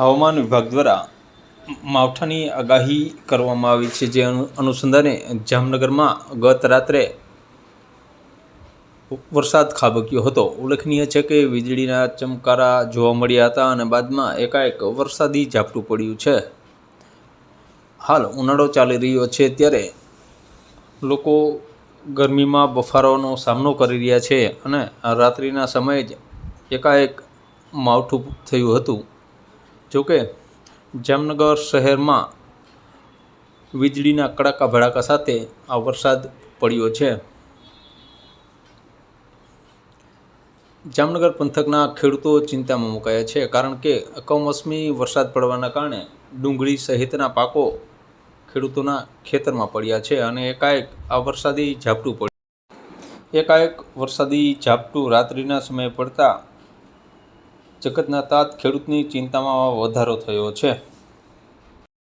હવામાન વિભાગ દ્વારા માવઠાની આગાહી કરવામાં આવી છે, જે અનુ, અનુસંધાને જામનગરમાં ગત રાત્રે વરસાદ ખાબક્યો હતો. ઉલ્લેખનીય છે કે વીજળીના ચમકારા જોવા મળ્યા હતા અને બાદમાં એકાએક વરસાદી ઝાપટું પડ્યું છે. હાલ ઉનાળો ચાલી રહ્યો છે ત્યારે લોકો ગરમીમાં બફારાનો સામનો કરી રહ્યા છે અને રાત્રિના સમયે જ એકાએક માવઠું થયું હતું. જોકે, જામનગર શહેરમાં વીજળીના કડાકા ભડાકા સાથે આ વરસાદ પડ્યો છે. જામનગર પંથકના ખેડૂતો ચિંતામાં મુકાયા છે, કારણ કે કમોસમી વરસાદ પડવાના કારણે ડુંગળી સહિતના પાકો ખેડૂતોના ખેતરમાં પડ્યા છે અને એકાએક આ વરસાદી ઝાપટું પડ્યું. એકાએક વરસાદી ઝાપટું રાત્રિના સમયે પડતા જગતના તાત ખેડૂતની ચિંતામાં વધારો થયો છે.